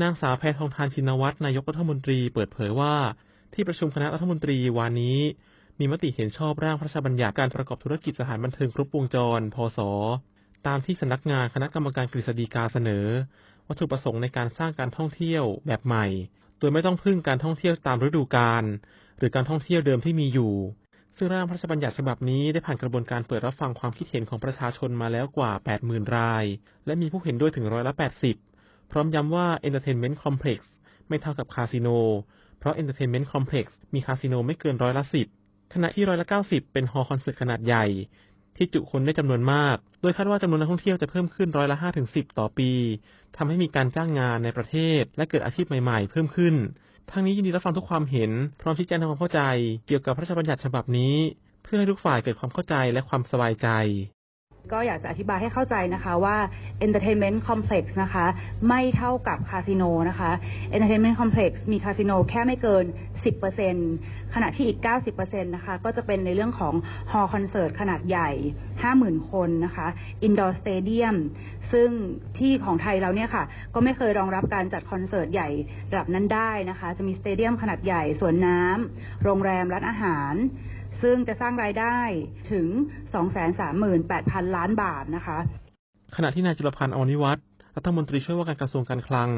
นางสาวแพทองทานชินวัตรนายกรัฐมนตรีเปิดเผยว่า ที่ประชุมคณะรัฐมนตรีวานนี้ มีมติเห็นชอบร่างพระราชบัญญัติการประกอบธุรกิจสถานบันเทิงครบวงจร พศ ตามที่สำนักงานคณะกรรมการกฤษฎีกาเสนอ วัตถุประสงค์ในการสร้างการท่องเที่ยวแบบใหม่ โดยไม่ต้องพึ่งการท่องเที่ยวตามฤดูกาลหรือการท่องเที่ยวเดิมที่มีอยู่ ซึ่งร่างพระราชบัญญัติฉบับนี้ได้ผ่านกระบวนการเปิดรับฟังความคิดเห็นของประชาชนมาแล้วกว่า 80,000 ราย และมีผู้เห็นด้วยถึงร้อยละ 80 พร้อมย้ำว่า Entertainment Complex ไม่เท่ากับคาสิโน เพราะ Entertainment Complex มีคาสิโนไม่เกินร้อยละ10ขณะที่ร้อยละ90เป็นฮอลล์คอนเสิร์ตขนาดใหญ่ ที่จุคนได้จำนวนมาก โดยคาดว่าจำนวนนักท่องเที่ยวจะเพิ่มขึ้นร้อยละ5ถึง10ต่อปีทำให้มีการจ้างงานในประเทศ และเกิดอาชีพใหม่ ๆ เพิ่มขึ้นทั้งนี้ยินดีรับฟังทุกความเห็น พร้อมชี้แจงทำความเข้าใจ เกี่ยวกับพระราชบัญญัติฉบับนี้ เพื่อให้ทุกฝ่ายเกิดความเข้าใจและความสบายใจ ก็อยากจะอธิบายให้เข้าใจนะคะว่า Entertainment Complex นะคะ ไม่เท่ากับคาสิโนนะคะ Entertainment Complex มีคาสิโนแค่ไม่เกิน 10%ขณะที่อีก 90%นะคะ ก็จะเป็นในเรื่องของฮอลล์คอนเสิร์ตขนาดใหญ่ 50,000 คนนะคะ Indoor Stadium ซึ่งที่ของไทยเราเนี่ยค่ะ ก็ไม่เคยรองรับการจัดคอนเสิร์ตใหญ่ระดับนั้นได้นะคะ จะมีสเตเดียมขนาดใหญ่สวนน้ำโรงแรมร้านอาหาร ซึ่งจะสร้างรายได้ถึง 238,000 ล้านบาทนะคะ ขณะที่นายจุลพันธ์อมรนิวัฒน์รัฐมนตรีช่วยว่าการกระทรวงการคลัง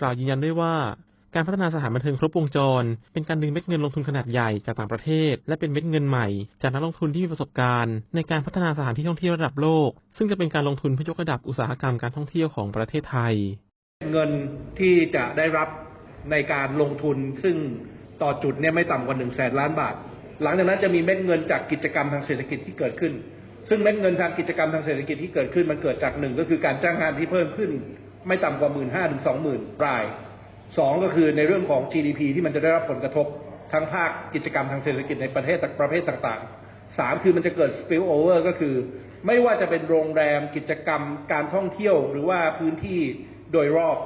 กล่าวยืนยันด้วยว่าการพัฒนาสถานบันเทิงครบวงจร เป็นการดึงเม็ดเงินลงทุนขนาดใหญ่จากต่างประเทศ และเป็นเม็ดเงินใหม่ จากนักลงทุนที่มีประสบการณ์ ในการพัฒนาสถานที่ท่องเที่ยวระดับโลก ซึ่งจะเป็นการลงทุนเพื่อยกระดับอุตสาหกรรมการท่องเที่ยวของประเทศไทย เงินที่จะได้รับในการลงทุนซึ่งต่อจุดเนี่ยไม่ต่ำกว่า1นึ่งแสนล้านบาท หลังจากนั้นจะมีเม็ดเงินจากกิจกรรมทางเศรษฐกิจที่เกิดขึ้น ซึ่งเม็ดเงินทางกิจกรรมทางเศรษฐกิจที่เกิดขึ้นมันเกิดจากหนึ่งก็คือการจ้างงานที่เพิ่มขึ้น ไม่ต่ำกว่าหมื่นห้าถึงสองหมื่นรายสองก็คือในเรื่องของ GDP ที่มันจะได้รับผลกระทบทั้งภาคกิจกรรมทางเศรษฐกิจในประเทศประเภทต่างๆสามคือมันจะเกิด spill over ก็คือ ไม่ว่าจะเป็นโรงแรมกิจกรรม การท่องเที่ยวหรือว่าพื้นที่โดยรอบ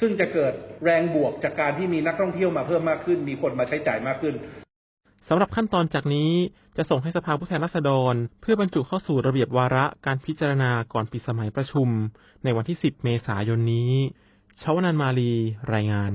ซึ่งจะเกิดแรงบวกจากการที่มีนักท่องเที่ยวมาเพิ่มมากขึ้น มีคนมาใช้จ่ายมากขึ้น สำหรับขั้นตอนจากนี้จะส่งให้สภาผู้แทนราษฎร เพื่อบรรจุเข้าสู่ระเบียบวาระการพิจารณาก่อนปิดสมัยประชุม ในวันที่ 10 เมษายนนี้ชาวนันมาลีรายงาน